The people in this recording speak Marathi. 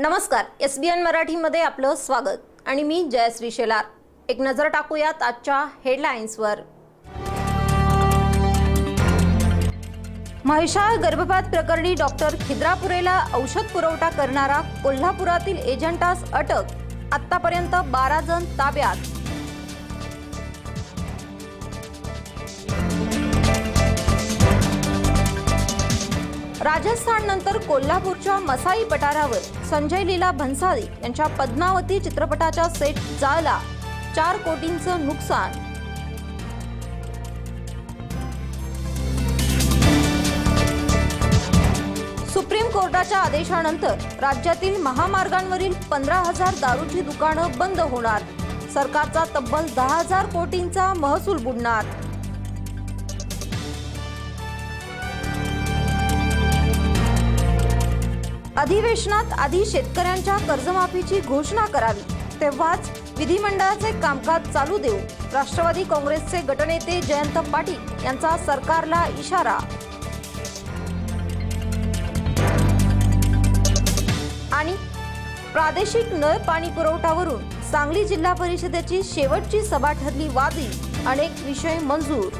नमस्कार एस बी एन मराठीमध्ये आपलं स्वागत. आणि मी जयश्री शेलार. एक नजर टाकूयात आजच्या हेडलाईन्सवर महिषाळ गर्भपात प्रकरणी डॉक्टर खिद्रापुरेला औषध पुरवठा करणारा कोल्हापुरातील एजंटास अटक. आतापर्यंत बारा जण ताब्यात. राजस्थान नंतर कोल्हापूरच्या मसाई पठारावर संजय लीला भन्साळी यांच्या पद्मावती चित्रपटाच्या सेट जाळला. चार कोटींचं नुकसान. सुप्रीम कोर्टाच्या आदेशानंतर राज्यातील महामार्गांवरील पंधरा हजार दारूची दुकानं बंद होणार. सरकारचा तब्बल दहा हजार कोटींचा महसूल बुडणार. अधिवेशनात आधी शेतकऱ्यांच्या कर्जमाफीची घोषणा करावी. तेव्हाच विधिमंडळाचे कामकाज चालू देऊ. राष्ट्रवादी काँग्रेसचे गटनेते जयंत पाटील यांचा सरकारला इशारा. आणि प्रादेशिक नळ पाणी पुरवठावरून सांगली जिल्हा परिषदेची शेवटची सभा ठरली वादी. अनेक विषय मंजूर.